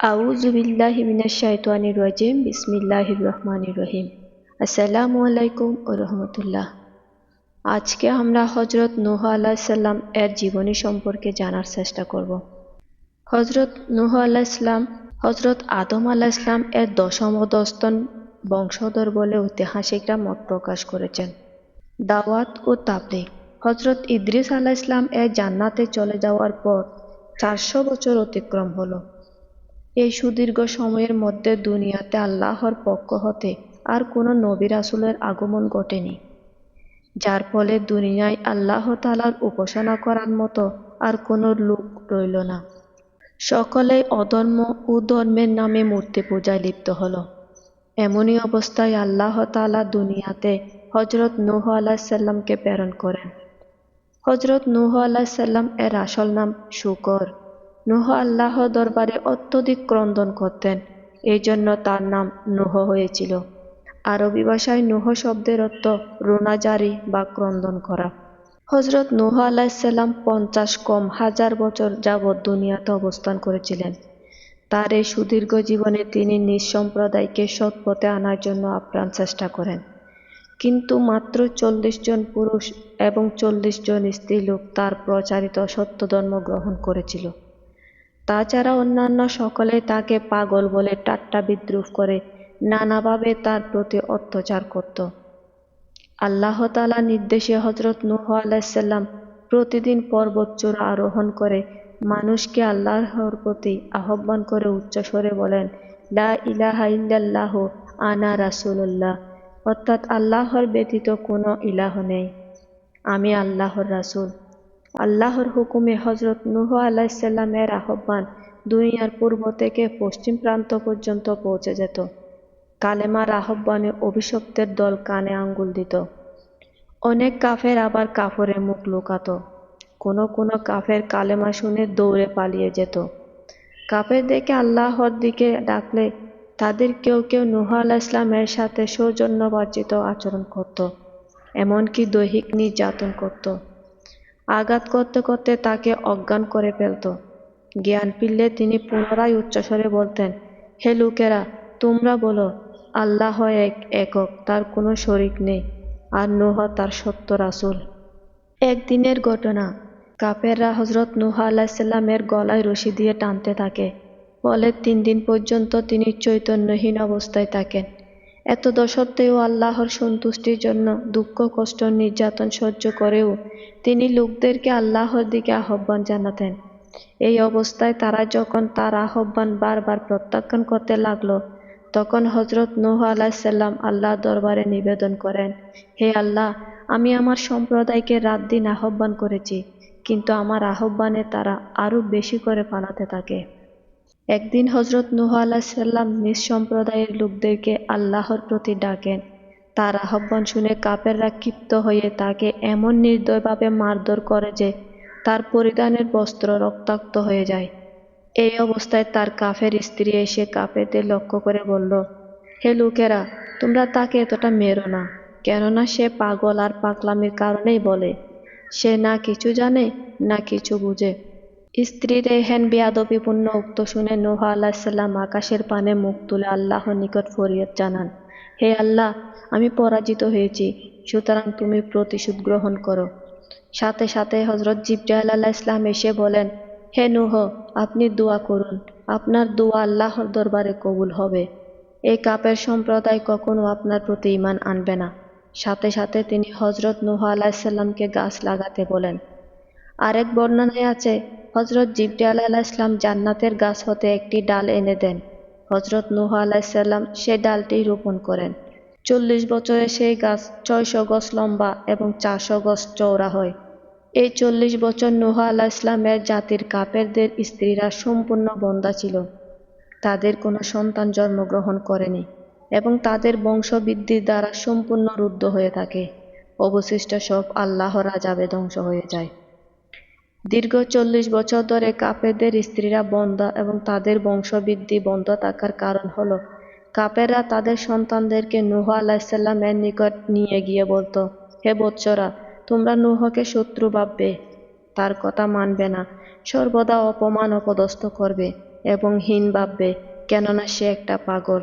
আউযু বিল্লাহি মিনাশ শাইতানির রাজিম, বিসমিল্লাহির রহমানির রহিম। আসসালামু আলাইকুম ও রহমতুল্লাহ। আজকে আমরা হজরত নূহ আলাইসাল্লাম এর জীবনী সম্পর্কে জানার চেষ্টা করব। হজরত নূহ আলাইসলাম হজরত আদম আলাইসলাম এর দশম ও দস্তন বংশধর বলে ঐতিহাসিকরা মত প্রকাশ করেছেন। দাওয়াত ও তাবলিগ। হজরত ইদ্রিস আলাইসলাম এর জান্নাতে চলে যাওয়ার পর চারশো বছর অতিক্রম হলো। এই সুদীর্ঘ সময়ের মধ্যে দুনিয়াতে আল্লাহর পক্ষ হতে আর কোনো নবী রাসুলের আগমন ঘটেনি। যার ফলে দুনিয়ায় আল্লাহ তালার উপাসনা করার মতো আর কোনো লোক রইল না। সকলেই অধর্ম ও ধর্মের নামে মূর্তি পূজায় লিপ্ত হল। এমনই অবস্থায় আল্লাহ তালা দুনিয়াতে হজরত নূহ আলাহিসাল্লামকে প্রেরণ করেন। হজরত নূহ আলাহিসাল্লাম এর আসল নাম শুকর। নুহ আল্লাহ দরবারে অত্যধিক ক্রন্দন করতেন এই জন্য তার নাম নুহ হয়েছিল। আরবি ভাষায় নুহ শব্দের অর্থ রোনাজারি বা ক্রন্দন করা। হজরত নুহ আলাহিসাল্লাম পঞ্চাশ কম হাজার বছর যাবৎ দুনিয়াতে অবস্থান করেছিলেন। তার এই সুদীর্ঘ জীবনে তিনি নিজ সম্প্রদায়কে সৎ পথে আনার জন্য আপ্রাণ চেষ্টা করেন। কিন্তু মাত্র চল্লিশ জন পুরুষ এবং চল্লিশ জন স্ত্রী লোক তার প্রচারিত সত্য ধর্ম গ্রহণ করেছিল। তাছাড়া অন্যান্য সকলে তাকে পাগল বলে টাট্টা বিদ্রুপ করে নানাভাবে তার প্রতি অত্যাচার করত। আল্লাহ তালা নির্দেশে হজরত নুহ আলাইসাল্লাম প্রতিদিন পর্বতচূড়া আরোহণ করে মানুষকে আল্লাহর প্রতি আহ্বান করে উচ্চস্বরে বলেন, লা ইলাহা ইল্লাল্লাহ আনা রাসুল্লাহ অর্থাৎ আল্লাহর ব্যতীত কোনো ইলাহ নেই। আমি আল্লাহর রাসুল। আল্লাহর হুকুমে হজরত নুহ আলাইসাল্লামের আহ্বান দুনিয়ার পূর্ব থেকে পশ্চিম প্রান্ত পর্যন্ত পৌঁছে যেত। কালেমার আহ্বানে অভিশপ্তের দল কানে আঙ্গুল দিত। অনেক কাফের আবার কাফরে মুখ লুকাত। কোনো কোনো কাফের কালেমা শুনে দৌড়ে পালিয়ে যেত। কাফের দেখে আল্লাহর দিকে ডাকলে তাদের কেউ কেউ নুহ আলাহ ইসলামের সাথে সৌজন্যবার্জিত আচরণ করত, এমনকি দৈহিক নির্যাতন করত। আঘাত করতে করতে তাকে অজ্ঞান করে ফেলত। জ্ঞান ফিরলে তিনি পুনরায় উচ্চস্বরে বলতেন, হে লোকেরা, তোমরা বলো, আল্লাহ এক একক, তার কোনো শরিক নেই, আর নুহ তার সত্য রাসুল। একদিনের ঘটনা কাপেররা হজরত নুহ আলাহিসাল্লামের গলায় রশি দিয়ে টানতে থাকে। ফলে তিন দিন পর্যন্ত তিনি চৈতন্যহীন অবস্থায় থাকেন। এত দশত্বেও আল্লাহর সন্তুষ্টির জন্য দুঃখ, কষ্ট, নির্যাতন সহ্য করেও তিনি লোকদেরকে আল্লাহর দিকে আহ্বান জানাতেন। এই অবস্থায় তারা যখন তার আহ্বান বারবার প্রত্যাখ্যান করতে লাগল, তখন হজরত নূহ আলাহিসাল্লাম আল্লাহ দরবারে নিবেদন করেন, হে আল্লাহ, আমি আমার সম্প্রদায়কে রাত দিন আহ্বান করেছি, কিন্তু আমার আহ্বানে তারা আরও বেশি করে পালাতে থাকে। একদিন হজরত নুহ আলাহিসাল্লাম নিজ সম্প্রদায়ের লোকদেরকে আল্লাহর প্রতি ডাকেন। তার আহ্বান শুনে কাপেররা ক্ষিপ্ত হয়ে তাকে এমন নির্দয়ভাবে মারধর করে যে তার পরিধানের বস্ত্র রক্তাক্ত হয়ে যায়। এই অবস্থায় তার কাফের স্ত্রী এসে কাপেরদের লক্ষ্য করে বলল, হে লোকেরা, তোমরা তাকে এতটা মেরো না, কেননা সে পাগল আর পাগলামির কারণেই বলে, সে না কিছু জানে, না কিছু বুঝে। স্ত্রীর হেন বেয়াদবিপূর্ণ উক্ত শুনে নোহা আল্লাহিসাল্লাম আকাশের পানে মুখ তুলে আল্লাহর নিকট ফরিয়ত জানান, হে আল্লাহ, আমি পরাজিত হয়েছি, সুতরাং তুমি প্রতিশোধ গ্রহণ করো। সাথে সাথে হজরত জিব্রাইল আল্লাহ ইসলাম এসে বলেন, হে নুহ, আপনি দোয়া করুন, আপনার দোয়া আল্লাহর দরবারে কবুল হবে। এই কাপের সম্প্রদায় কখনো আপনার প্রতি ইমান আনবে না। সাথে সাথে তিনি হজরত নুহ আলাহিসাল্লামকে গাছ লাগাতে বলেন আরেক বর্ণনায় আছে হজরত জিবরি আল্লাহ ইসলাম জান্নাতের গাছ হতে একটি ডাল এনে দেন। হজরত নুহ আলাহিসাল্লাম সে ডালটি রোপণ করেন। চল্লিশ বছরে সেই গাছ ছয়শো গজ লম্বা এবং চারশো গজ চৌড়া হয়। এই চল্লিশ বছর নুহা আল্লাহ ইসলামের জাতির কাপেরদের স্ত্রীরা সম্পূর্ণ বন্দা ছিল। তাদের কোনো সন্তান জন্মগ্রহণ করেনি এবং তাদের বংশবৃদ্ধির দ্বারা সম্পূর্ণ রুদ্ধ হয়ে থাকে। অবশিষ্ট সব আল্লাহর আজাবে ধ্বংস হয়ে যায়। দীর্ঘ চল্লিশ বছর ধরে কাপেরদের স্ত্রীরা বন্ধ এবং তাদের বংশবৃদ্ধি বন্ধ থাকার কারণ হল, কাপেররা তাদের সন্তানদেরকে নুহ আলাহিসাল্লামের নিকট নিয়ে গিয়ে বলতো, হে বৎসরা তোমরা নুহকে শত্রু ভাববে, তার কথা মানবে না, সর্বদা অপমান অপদস্থ করবে এবং হীন ভাববে, কেননা সে একটা পাগল।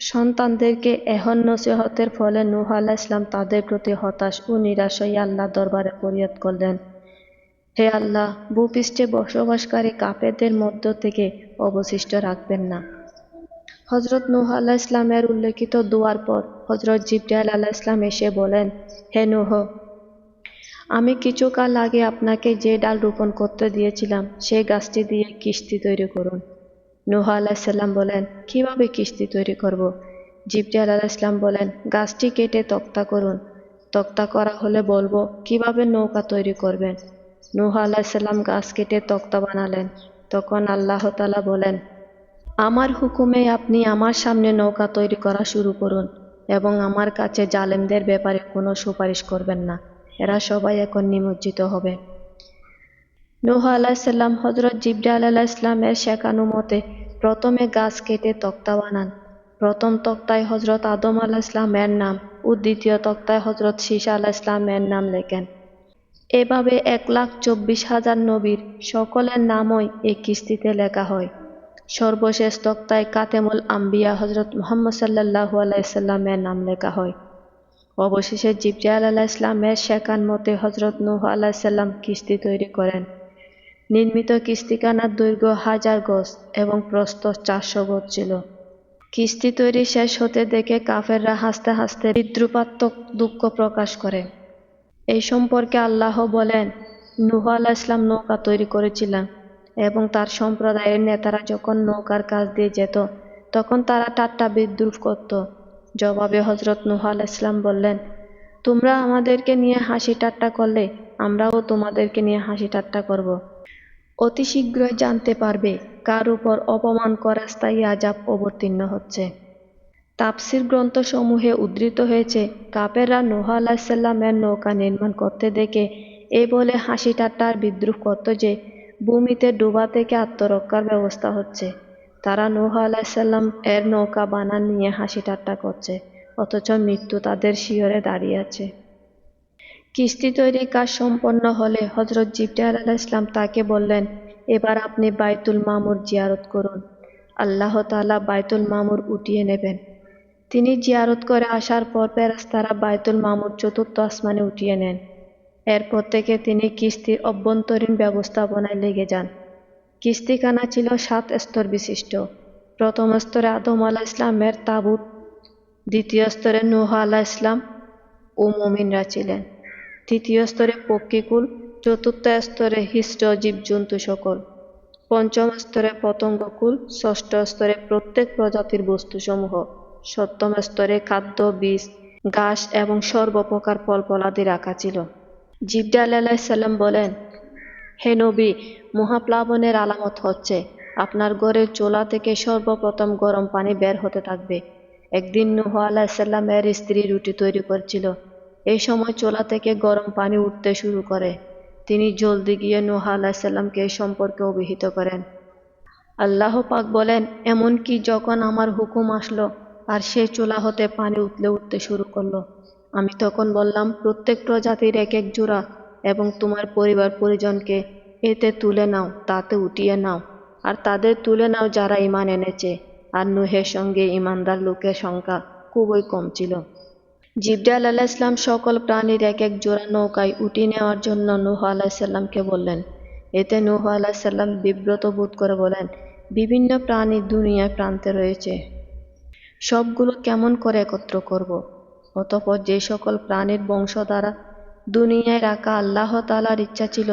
সন্তানদেরকে এহন নসিহতের ফলে নূহ আলাহ ইসলাম তাদের প্রতি হতাশ ও নিরাশ হয়ে আল্লাহ দরবারে ফরিয়াদ করলেন। হে আল্লাহ, ভূপৃষ্ঠে বসবাসকারী কাপেদের মধ্য থেকে অবশিষ্ট রাখবেন না। হজরত নূহ আল্লাহ ইসলামের উল্লেখিত দোয়ার পর হজরত জিব্রাইল আল্লাহ ইসলাম এসে বলেন, হে নূহ, আমি কিছুকাল আগে আপনাকে যে ডাল রোপণ করতে দিয়েছিলাম, সেই গাছটি দিয়ে কিস্তি তৈরি করুন। নূহ আলাহিসাল্লাম বলেন, কীভাবে কিস্তি তৈরি করব। জিবরিয়াল আলাইসলাম বলেন, গাছটি কেটে তক্তা করুন। তক্তা করা হলে বলব, কীভাবে নৌকা তৈরি করবেন? নূহ আলাহিসাল্লাম গাছ কেটে তক্তা বানালেন। তখন আল্লাহ তালা বলেন, আমার হুকুমে আপনি আমার সামনে নৌকা তৈরি করা শুরু করুন এবং আমার কাছে জালেমদের ব্যাপারে কোনো সুপারিশ করবেন না। এরা সবাই এখন নিমজ্জিত হবে। নূহ আলাহিসাল্লাম হজরত জিবরা আল্লাহ ইসলামের শেখানো মতে প্রথমে গাছ কেটে তক্তা বানান। প্রথম তক্তায় হজরত আদম আলাহ ইসলামের নাম ও দ্বিতীয় তক্তায় হজরত শীষা আলাহ ইসলামের নাম লেখেন। এভাবে এক লাখ চব্বিশ হাজার নবীর সকলের নামই এই কিস্তিতে লেখা হয়। সর্বশেষ তক্তায় কাতেমুল আম্বিয়া হজরত মোহাম্মদ সাল্লাহু আলাইসাল্লামের নাম লেখা হয়। অবশেষে জিবরিয়াল আলাহ ইসলামের শেখান মতে হজরত নূহ আলাহিসাল্লাম কিস্তি তৈরি করেন। নির্মিত কিস্তিখানার দৈর্ঘ্য হাজার গজ এবং প্রস্থ চারশো গজ ছিল। কিস্তি তৈরি শেষ হতে দেখে কাফেররা হাসতে হাসতে বিদ্রুপাত্মক দুঃখ প্রকাশ করে। এই সম্পর্কে আল্লাহ বলেন, নুহ আল্লাহ ইসলাম নৌকা তৈরি করেছিলেন এবং তার সম্প্রদায়ের নেতারা যখন নৌকার কাজ দিয়ে যেত, তখন তারা ঠাট্টা বিদ্রুপ করত জবাবে হজরত নুহ ইসলাম বললেন, তোমরা আমাদেরকে নিয়ে হাসি ঠাট্টা করলে, আমরাও তোমাদেরকে নিয়ে হাসি ঠাট্টা করব। অতি শীঘ্রই জানতে পারবে কার উপর অপমান করা স্থায়ী আজাব অবতীর্ণ হচ্ছে তাপসির গ্রন্থসমূহে উদ্ধৃত হয়েছে, কাপেররা নোহা আলাহিসাল্লামের নৌকা নির্মাণ করতে দেখে এ বলে হাসি ঠাট্টার বিদ্রুপ করত যে, ভূমিতে ডোবা থেকে আত্মরক্ষার ব্যবস্থা হচ্ছে। তারা নোহা আলাহিসাল্লাম এর নৌকা বানান নিয়ে হাসি ঠাট্টা করছে, অথচ মৃত্যু তাদের শিয়রে দাঁড়িয়ে আছে। কিস্তি তৈরির কাজ সম্পন্ন হলে হজরত জিবরাইল আলাহ ইসলাম তাকে বললেন, এবার আপনি বাইতুল মামুর জিয়ারত করুন। আল্লাহ তালা বাইতুল মামুর উঠিয়ে নেবেন। তিনি জিয়ারত করে আসার পর পেরাস্তারা বাইতুল মামুর চতুর্থ আসমানে উঠিয়ে নেন। এরপর থেকে তিনি কিস্তির অভ্যন্তরীণ ব্যবস্থাপনায় লেগে যান। কিস্তিখানা ছিল সাত স্তর বিশিষ্ট। প্রথম স্তরে আদম আলাহ ইসলামের তাবুত, দ্বিতীয় স্তরে নুহ আলাহ ইসলাম ও মমিনরা ছিলেন। তৃতীয় স্তরে পক্ষীকুল, চতুর্থ স্তরে হিষ্ট জীবজন্তু সকল। পঞ্চম স্তরে পতঙ্গকুল, ষষ্ঠ স্তরে প্রত্যেক প্রজাতির বস্তুসমূহ। সপ্তম স্তরে খাদ্য, বীজ, ঘাস এবং সর্বপ্রকার ফলফলাদি রাখা ছিল। জিবডা আলাইসাল্লাম বলেন, হে নবী, মহাপ্লাবনের আলামত হচ্ছে, আপনার ঘরের চোলা থেকে সর্বপ্রথম গরম পানি বের হতে থাকবে। একদিন নুহ আলাহিসাল্লামের স্ত্রী রুটি তৈরি করছিল। এই সময় চোলা থেকে গরম পানি উঠতে শুরু করে। তিনি জলদি গিয়ে নোহা আলাহিসাল্লামকে এই সম্পর্কে অভিহিত করেন। আল্লাহ পাক বলেন, এমনকি যখন আমার হুকুম আসলো আর সে চোলা হতে পানি উতলে উঠতে শুরু করল। আমি তখন বললাম, প্রত্যেক প্রজাতির এক এক জোড়া এবং তোমার পরিবার পরিজনকে এতে তুলে নাও, তাতে উঠিয়ে নাও। আর তাদের তুলে নাও যারা ইমান এনেছে। আর নুহের সঙ্গে ইমানদার লোকের সংখ্যা খুবই কম ছিল। জিবরাল আল্লাহ ইসলাম সকল প্রাণীর এক এক জোড়া নৌকায় উঠি নেওয়ার জন্য নুহ আলাহিসাল্লামকে বললেন। এতে নুহ আলাহিসাল্লাম বিব্রত বোধ করে বলেন, বিভিন্ন প্রাণী দুনিয়ায় প্রান্তে রয়েছে। সবগুলো কেমন করে একত্র করব। অতপর যে সকল প্রাণীর বংশ দ্বারা দুনিয়ায় রাখা আল্লাহ তালার ইচ্ছা ছিল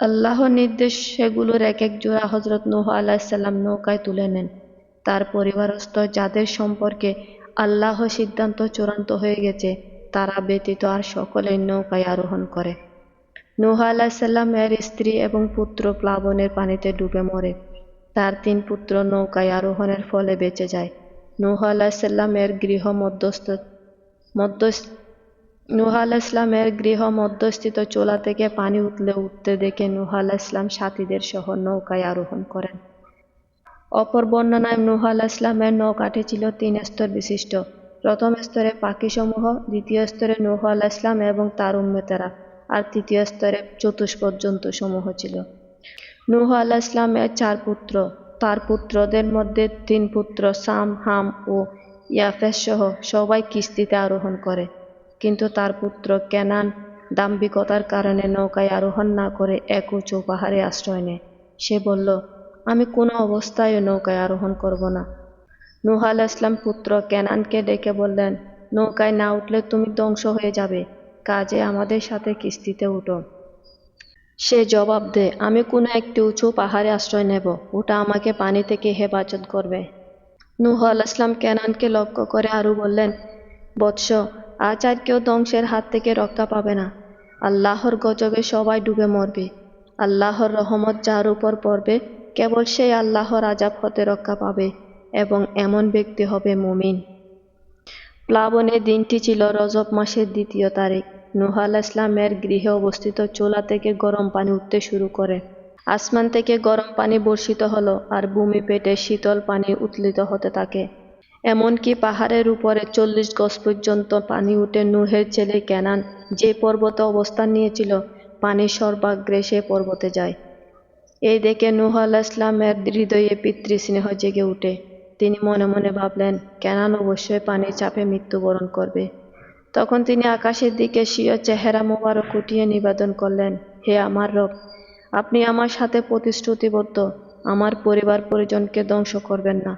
আল্লাহর নির্দেশ সেগুলোর এক এক জোড়া হজরত নুহ আলাহিসাল্লাম নৌকায় তুলে নেন। তার পরিবারস্থ যাদের সম্পর্কে আল্লাহ সিদ্ধান্ত চূড়ান্ত হয়ে গেছে, তারা ব্যতীত আর সকলেই নৌকায় আরোহণ করে। নুহ আলাহিসাল্লাম এর স্ত্রী এবং পুত্র প্লাবনের পানিতে ডুবে মরে। তার তিন পুত্র নৌকায় আরোহণের ফলে বেঁচে যায়। নুহ আলাহিসাল্লাম এর গৃহ মধ্যস্থ মধ্যস্থ, নুহ আলাহিসামের গৃহ মধ্যস্থিত চোলা থেকে পানি উঠলে উঠতে দেখে নুহ আলাহিসাম সাথীদের সহ নৌকায় আরোহণ করেন। অপর বর্ণনায় নুহ আল্লাহ ইসলামের নৌকাটি ছিল তিন স্তর বিশিষ্ট। প্রথম স্তরে পাখিসমূহ, দ্বিতীয় স্তরে নুহ আল্লাহ ইসলাম এবং তার উম্মেতারা, আর তৃতীয় স্তরে চতুষ্পদ সমূহ ছিল। নূহ ইসলামের চার পুত্র তার পুত্রদের মধ্যে তিন পুত্র সাম, হাম ও ইয়াফেস সহ সবাই কিস্তিতে আরোহণ করে। কিন্তু তার পুত্র কেনান দাম্ভিকতার কারণে নৌকায় আরোহণ না করে এক উঁচু পাহাড়ে আশ্রয় নেয়। সে বলল, আমি কোনো অবস্থায় নৌকায় আরোহণ করব না। নূহ আলাহ ইসলাম পুত্র কেনানকে ডেকে বললেন, নৌকায় না উঠলে তুমি ধ্বংস হয়ে যাবে। কাজে আমাদের সাথে কিস্তিতে উঠো। সে জবাব দেয় আমি কোনো একটি উঁচু পাহাড়ে আশ্রয় নেব, ওটা আমাকে পানি থেকে হেফাজত করবে। নূহ আলাহ ইসলাম কেনানকে লক্ষ্য করে আরও বললেন, বৎস, আজ আর কেউ ধ্বংসের হাত থেকে রক্ষা পাবে না। আল্লাহর গজবে সবাই ডুবে মরবে। আল্লাহর রহমত যার উপর পড়বে, কেবল সেই আল্লাহর আজাব হতে রক্ষা পাবে এবং এমন ব্যক্তি হবে মুমিন। প্লাবনের দিনটি ছিল রজব মাসের দ্বিতীয় তারিখ। নুহ ইসলামের গৃহে অবস্থিত চুলা থেকে গরম পানি উঠতে শুরু করে। আসমান থেকে গরম পানি বর্ষিত হলো আর ভূমি পেটে শীতল পানি উত্থিত হতে থাকে। এমনকি পাহাড়ের উপরে চল্লিশ গজ পর্যন্ত পানি উঠে নুহের ছেলে কেনান যে পর্বতে অবস্থান নিয়েছিল পানি সর্বাগ্রে সে পর্বতে যায়। এই দেখে নুহ ইসলামের হৃদয়ে পিতৃস্নেহ জেগে উঠে। তিনি মনে মনে ভাবলেন কেনান অবশ্যই পানির চাপে মৃত্যুবরণ করবে। তখন তিনি আকাশের দিকে স্বীয় চেহারা মোবারক উঠিয়ে নিবেদন করলেন, হে আমার রব, আপনি আমার সাথে প্রতিশ্রুতিবদ্ধ। আমার পরিবার পরিজনকে ধ্বংস করবেন না।